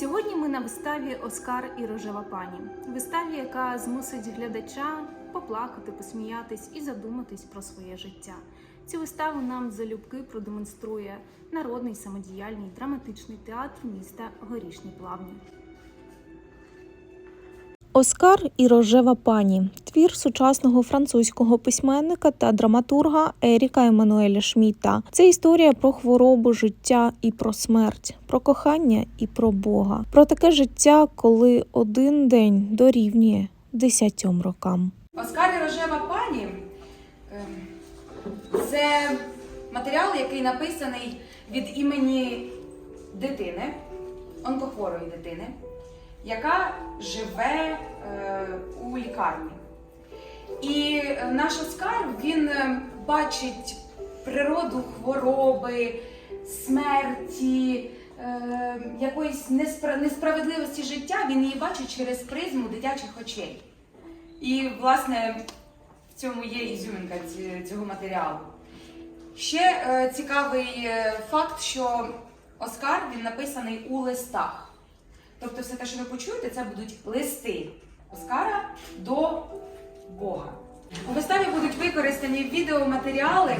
Сьогодні ми на виставі Оскар і рожева пані. Виставі, яка змусить глядача поплакати, посміятись і задуматись про своє життя. Цю виставу нам залюбки продемонструє народний самодіяльний драматичний театр міста Горішні Плавні. Оскар і рожева пані твір сучасного французького письменника та драматурга Еріка Еммануеля Шміта. Це історія про хворобу, життя і про смерть, про кохання і про Бога, про таке життя, коли один день дорівнює десятьом рокам. Оскар і рожева пані це матеріал, який написаний від імені дитини, онкохворої дитини, яка живе е, у лікарні. І е, наш Оскар він е, бачить природу хвороби, смерті, якоїсь несправедливості життя. Він її бачить через призму дитячих очей. І, власне, в цьому є ізюмінка ці- цього матеріалу. Ще цікавий факт, що Оскар він написаний у листах. Тобто, все те, що ви почуєте, це будуть листи Оскара до Бога. У виставі будуть використані відеоматеріали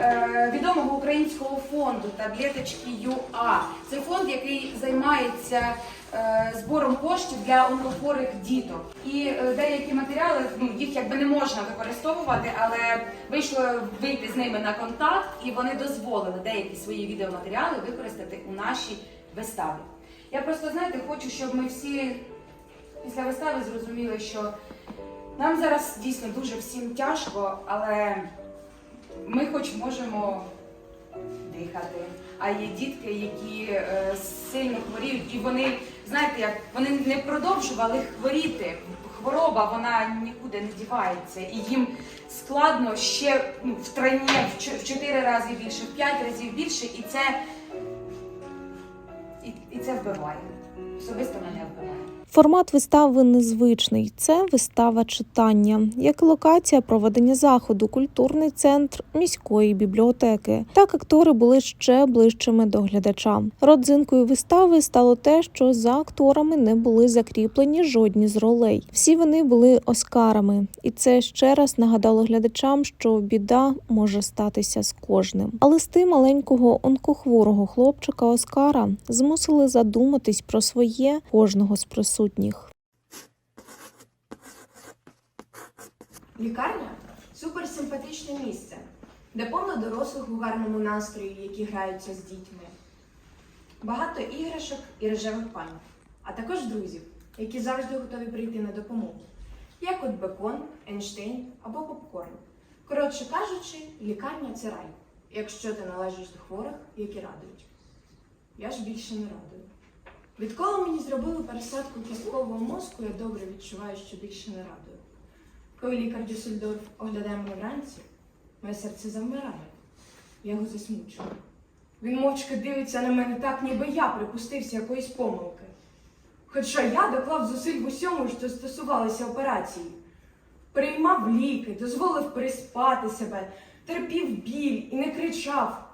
е, відомого українського фонду таблеточки ЮА. Це фонд, який займається е, збором коштів для онкохворих діток. І е, деякі матеріали ну, їх якби не можна використовувати, але вийшло вийти з ними на контакт, і вони дозволили деякі свої відеоматеріали використати у нашій виставі. Я просто знаєте, хочу, щоб ми всі після вистави зрозуміли, що нам зараз дійсно дуже всім тяжко, але ми хоч можемо дихати. А є дітки, які е, сильно хворіють, і вони, знаєте, як вони не продовжували хворіти. Хвороба вона нікуди не дівається, і їм складно ще ну, в в чотири рази більше, в п'ять разів більше, і це, і, і це вбиває. Особисто мене вбиває. Формат вистави незвичний. Це вистава читання, як локація проведення заходу, культурний центр міської бібліотеки. Так актори були ще ближчими до глядача. Родзинкою вистави стало те, що за акторами не були закріплені жодні з ролей. Всі вони були оскарами, і це ще раз нагадало глядачам, що біда може статися з кожним. А листи маленького онкохворого хлопчика Оскара змусили задуматись про своє кожного з присутніх. Лікарня суперсимпатичне місце, де повно дорослих у гарному настрої, які граються з дітьми. Багато іграшок і рожевих панів, а також друзів, які завжди готові прийти на допомогу, як от бекон, Ейнштейн або попкорн. Коротше кажучи, лікарня це рай, якщо ти належиш до хворих, які радують. Я ж більше не радую. Відколи мені зробили пересадку кісткового мозку, я добре відчуваю, що більше не радую. Коли лікар Дюссельдорф оглядає мене вранці, моє серце завмирає. Я його засмучую. Він мовчки дивиться на мене так, ніби я припустився якоїсь помилки. Хоча я доклав зусиль в усьому, що стосувалося операції. Приймав ліки, дозволив переспати себе, терпів біль і не кричав.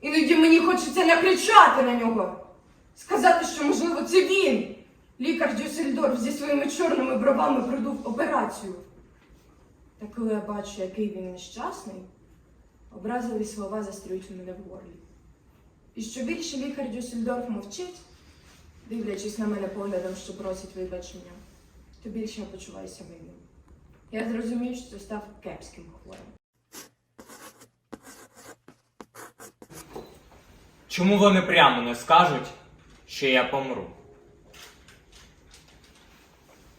Іноді мені хочеться накричати на нього. Сказати, що, можливо, це він. Лікар Дюссельдорф зі своїми чорними бровами продув операцію. Та коли я бачу, який він нещасний, образливі слова застрють у мене в горлі. І що більше лікар Дюссельдорф мовчить, дивлячись на мене поглядом, що просить вибачення, то більше я почуваюся винним. Я зрозумів, що став кепським хворим. Чому вони прямо не скажуть, що я помру?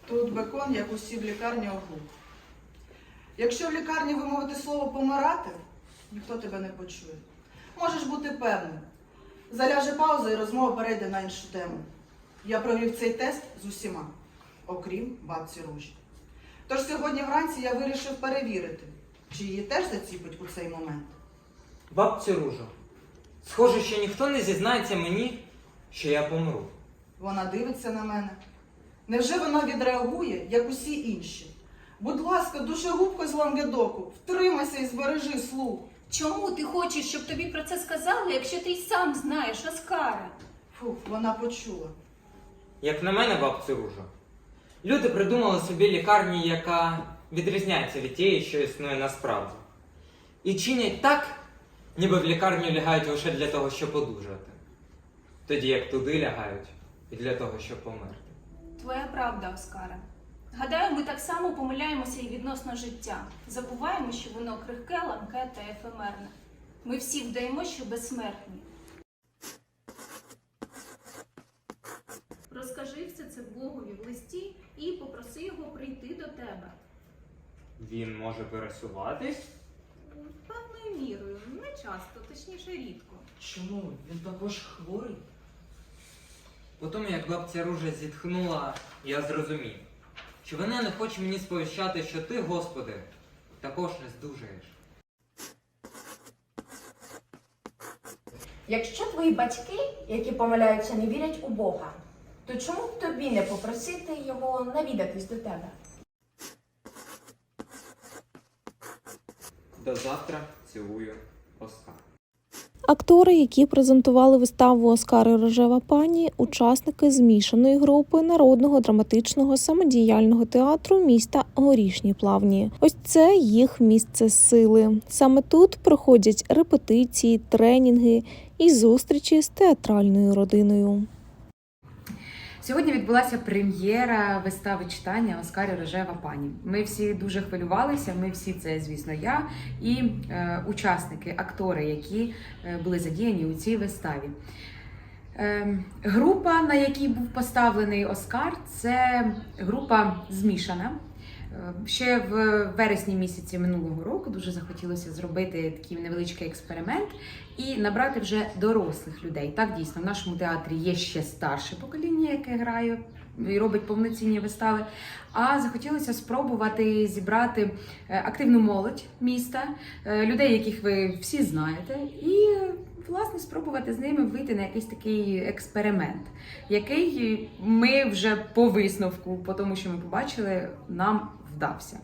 Тут бекон, як усі в лікарні оглух. Якщо в лікарні вимовити слово помирати, ніхто тебе не почує. Можеш бути певним. Заляже пауза і розмова перейде на іншу тему. Я провів цей тест з усіма, окрім бабці Ружі. Тож сьогодні вранці я вирішив перевірити, чи її теж заціпить у цей момент. Бабця Ружо, схоже, що ніхто не зізнається мені, що я помру. Вона дивиться на мене. Невже вона відреагує, як усі інші? Будь ласка, душегубко з Лангедоку, втримайся і збережи слух. Чому ти хочеш, щоб тобі про це сказали, якщо ти й сам знаєш Оскара? Фух, вона почула. Як на мене, бабцю Ружо, люди придумали собі лікарню, яка відрізняється від тієї, що існує насправді. І чинять так, ніби в лікарню лягають лише для того, щоб одужати. Тоді як туди лягають і для того, щоб померти. Твоя правда, Оскаре. Гадаю, ми так само помиляємося і відносно життя. Забуваємо, що воно крихке, ламке та ефемерне. Ми всі вдаємо, що безсмертні. Розкажи все це Богові в листі і попроси його прийти до тебе. Він може пересуватись? Певною мірою, не часто, точніше рідко. Чому? Він також хворий? Потім, як бабця Ружа зітхнула, я зрозумів, що вона не хоче мені сповіщати, що ти, Господи, також не здужаєш. Якщо твої батьки, які помиляються, не вірять у Бога, то чому б тобі не попросити його навідатись до тебе? До завтра цілую Оскар. Актори, які презентували виставу Оскари Рожева пані, учасники змішаної групи народного драматичного самодіяльного театру міста Горішні Плавні. Ось це їх місце сили. Саме тут проходять репетиції, тренінги і зустрічі з театральною родиною. Сьогодні відбулася прем'єра вистави читання Оскарі Рожева пані. Ми всі дуже хвилювалися. Ми всі це, звісно, я і е, учасники, актори, які е, були задіяні у цій виставі. Е, група, на якій був поставлений Оскар, це група змішана. Ще в вересні місяці минулого року дуже захотілося зробити такий невеличкий експеримент і набрати вже дорослих людей. Так дійсно в нашому театрі є ще старше покоління, яке грає і робить повноцінні вистави. А захотілося спробувати зібрати е, активну молодь міста, е, людей, яких ви всі знаєте, і власне спробувати з ними вийти на якийсь такий експеримент, який ми вже по висновку, по тому, що ми побачили, нам вдався.